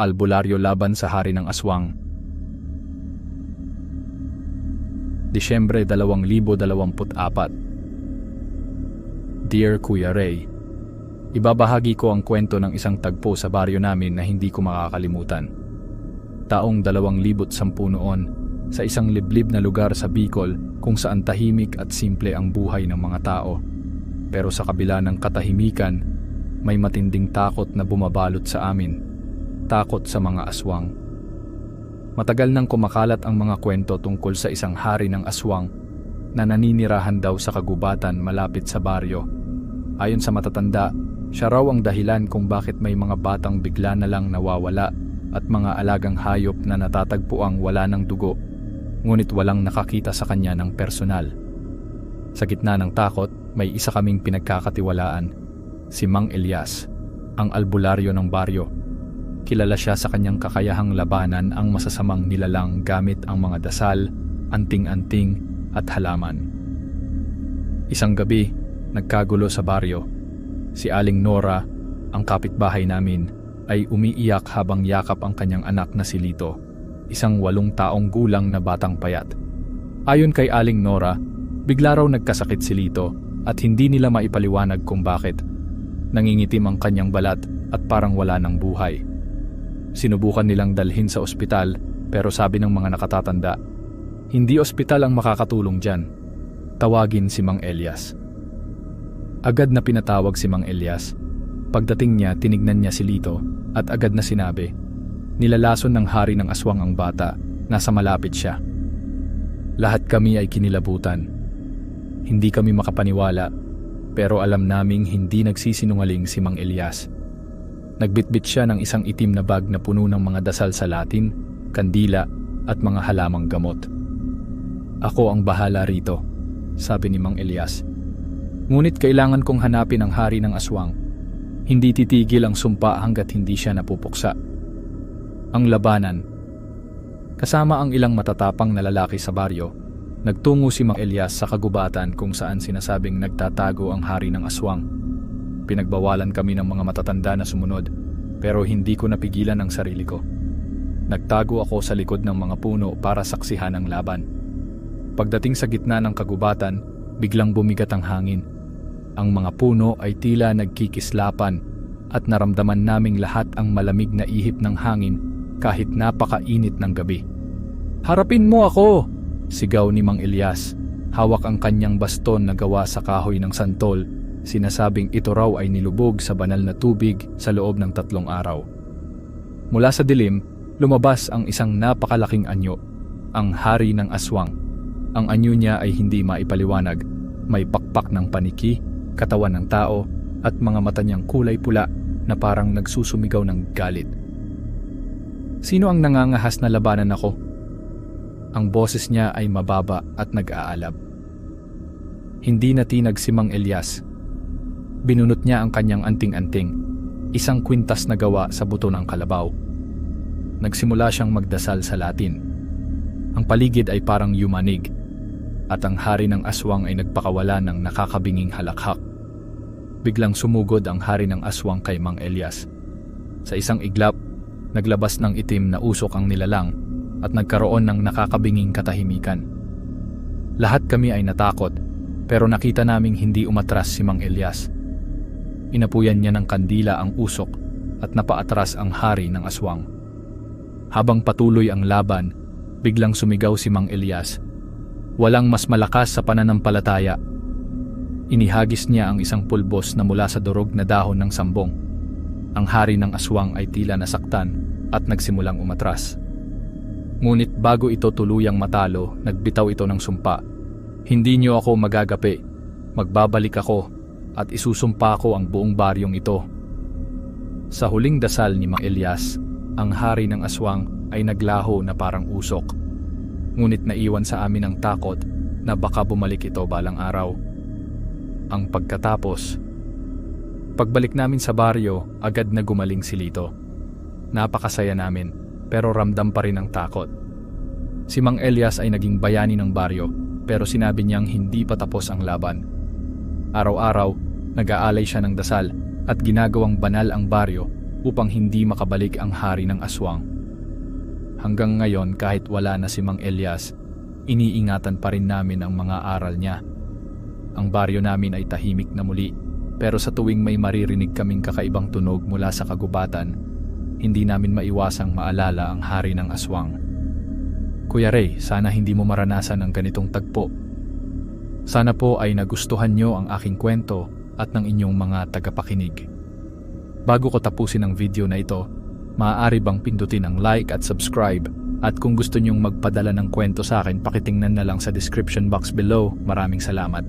Albularyo laban sa Hari ng Aswang. Disyembre 2024 Dear Kuya Ray, Ibabahagi ko ang kwento ng isang tagpo sa baryo namin na hindi ko makakalimutan. Taong 2010 noon, sa isang liblib na lugar sa Bicol kung saan tahimik at simple ang buhay ng mga tao. Pero sa kabila ng katahimikan, may matinding takot na bumabalot sa amin. Takot sa mga aswang. Matagal nang kumakalat ang mga kwento tungkol sa isang hari ng aswang na naninirahan daw sa kagubatan malapit sa baryo. Ayon sa matatanda, siya raw ang dahilan kung bakit may mga batang bigla na lang nawawala at mga alagang hayop na natatagpuang wala ng dugo, ngunit walang nakakita sa kanya ng personal. Sa gitna ng takot, may isa kaming pinagkakatiwalaan, si Mang Elias, ang albularyo ng baryo. Kilala siya sa kanyang kakayahang labanan ang masasamang nilalang gamit ang mga dasal, anting-anting at halaman. Isang gabi, nagkagulo sa baryo Si Aling Nora, ang kapitbahay namin, ay umiiyak habang yakap ang kanyang anak na si Lito, isang walong taong gulang na batang payat. Ayon kay Aling Nora, bigla raw nagkasakit si Lito at hindi nila maipaliwanag kung bakit. Nangingitim ang kanyang balat at parang wala ng buhay. Sinubukan nilang dalhin sa ospital pero sabi ng mga nakatatanda, hindi ospital ang makakatulong dyan. Tawagin si Mang Elias. Agad na pinatawag si Mang Elias. Pagdating niya, tinignan niya si Lito at agad na sinabi, nilalason ng hari ng aswang ang bata, nasa malapit siya. Lahat kami ay kinilabutan. Hindi kami makapaniwala, pero alam naming hindi nagsisinungaling si Mang Elias. Nagbitbit siya ng isang itim na bag na puno ng mga dasal sa Latin, kandila at mga halamang gamot. Ako ang bahala rito, sabi ni Mang Elias. Ngunit kailangan kong hanapin ang hari ng aswang. Hindi titigil ang sumpa hanggat hindi siya napupuksa. Ang labanan. Kasama ang ilang matatapang na lalaki sa baryo, nagtungo si Mang Elias sa kagubatan kung saan sinasabing nagtatago ang hari ng aswang. Pinagbawalan kami ng mga matatanda na sumunod, pero hindi ko napigilan ang sarili ko. Nagtago ako sa likod ng mga puno para saksihan ang laban. Pagdating sa gitna ng kagubatan, biglang bumigat ang hangin ang mga puno ay tila nagkikislapan at naramdaman naming lahat ang malamig na ihip ng hangin kahit napakainit ng gabi. Harapin mo ako! Sigaw ni Mang Elias. Hawak ang kanyang baston na gawa sa kahoy ng santol. Sinasabing ito raw ay nilubog sa banal na tubig sa loob ng tatlong araw. Mula sa dilim, lumabas ang isang napakalaking anyo, ang hari ng aswang. Ang anyo niya ay hindi maipaliwanag, may pakpak ng paniki katawan ng tao at mga mata niyang kulay pula na parang nagsusumigaw ng galit. Sino ang nangangahas na labanan ako? Ang boses niya ay mababa at nag-aalab. Hindi natinag si Mang Elias. Binunot niya ang kanyang anting-anting, isang kwintas na gawa sa buto ng kalabaw. Nagsimula siyang magdasal sa Latin. Ang paligid ay parang yumanig at ang hari ng aswang ay nagpakawala ng nakakabinging halakhak. Biglang sumugod ang hari ng aswang kay Mang Elias. Sa isang iglap, naglabas ng itim na usok ang nilalang at nagkaroon ng nakakabinging katahimikan. Lahat kami ay natakot pero nakita naming hindi umatras si Mang Elias. Inapuyan niya ng kandila ang usok at napaatras ang hari ng aswang. Habang patuloy ang laban, biglang sumigaw si Mang Elias. Walang mas malakas sa pananampalataya Inihagis niya ang isang pulbos na mula sa durog na dahon ng sambong. Ang hari ng aswang ay tila nasaktan at nagsimulang umatras. Ngunit bago ito tuluyang matalo, nagbitaw ito ng sumpa. Hindi niyo ako magagapi. Magbabalik ako at isusumpa ko ang buong baryong ito. Sa huling dasal ni Mang Elias, ang hari ng aswang ay naglaho na parang usok. Ngunit naiwan sa amin ang takot na baka bumalik ito balang araw ang pagkatapos. Pagbalik namin sa baryo, agad na gumaling si Lito. Napakasaya namin, pero ramdam pa rin ang takot. Si Mang Elias ay naging bayani ng baryo, pero sinabi niyang hindi pa tapos ang laban. Araw-araw, nag-aalay siya ng dasal at ginagawang banal ang baryo upang hindi makabalik ang hari ng aswang. Hanggang ngayon kahit wala na si Mang Elias, iniingatan pa rin namin ang mga aral niya. Ang baryo namin ay tahimik na muli, pero sa tuwing may maririnig kaming kakaibang tunog mula sa kagubatan, hindi namin maiwasang maalala ang hari ng aswang. Kuya Ray, sana hindi mo maranasan ang ganitong tagpo. Sana po ay nagustuhan nyo ang aking kwento at ng inyong mga tagapakinig. Bago ko tapusin ang video na ito, maaari bang pindutin ang like at subscribe at kung gusto nyong magpadala ng kwento sa akin, pakitingnan na lang sa description box below. Maraming salamat.